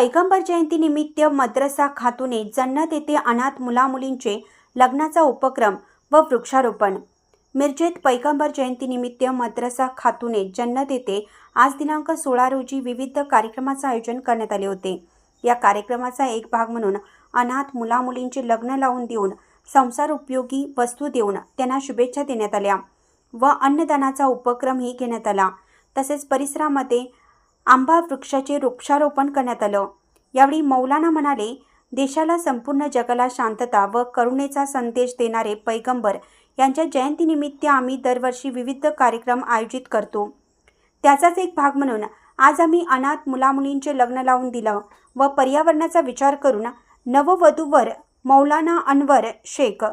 पैगंबर जयंतीनिमित्त मद्रसा खातूने जन्नत येथे अनाथ मुलामुलींचे लग्नाचा उपक्रम व वृक्षारोपण. मिरजेत पैगंबर जयंतीनिमित्त मद्रसा खातूने जन्नत येथे आज दिनांक सोळा रोजी विविध कार्यक्रमाचे आयोजन करण्यात आले होते. या कार्यक्रमाचा एक भाग म्हणून अनाथ मुलामुलींचे लग्न लावून देऊन संसार उपयोगी वस्तू देऊन त्यांना शुभेच्छा देण्यात आल्या व अन्नदानाचा उपक्रमही घेण्यात आला. तसेच परिसरामध्ये आंबा वृक्षाचे वृक्षारोपण करण्यात आलं. यावेळी मौलाना म्हणाले देशाला संपूर्ण जगाला शांतता व करुणेचा संदेश देणारे पैगंबर यांच्या जयंतीनिमित्त आम्ही दरवर्षी विविध कार्यक्रम आयोजित करतो. त्याचाच एक भाग म्हणून आज आम्ही अनाथ मुलामुलींचे लग्न लावून दिलं व पर्यावरणाचा विचार करून नववधूवर मौलाना अनवर शेख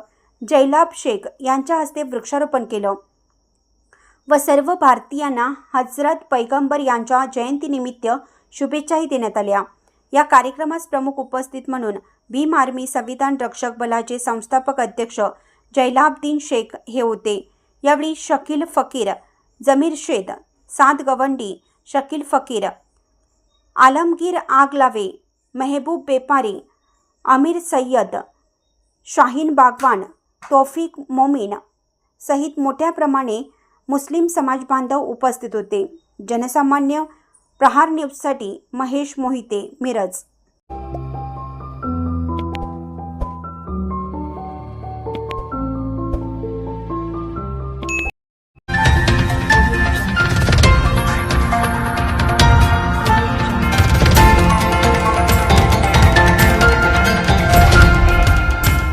जैलाब शेख यांच्या हस्ते वृक्षारोपण केलं. व सर्व भारतीयांना हजरत पैगंबर यांच्या जयंतीनिमित्त शुभेच्छाही देण्यात आल्या. या कार्यक्रमास प्रमुख उपस्थित म्हणून भीम आर्मी संविधान रक्षक बलाचे संस्थापक अध्यक्ष जैलाब्दीन शेख हे होते. यावेळी शकील फकीर जमीर शेद सात गवंडी शकील फकीर आलमगीर आगलावे मेहबूब बेपारी अमीर सय्यद शाहीन बागवान तौफिक मोमीन सहित मोठ्या प्रमाणे मुस्लिम समाज बांधव उपस्थित होते. जनसामान्य प्रहार न्यूजसाठी महेश मोहिते मिरज.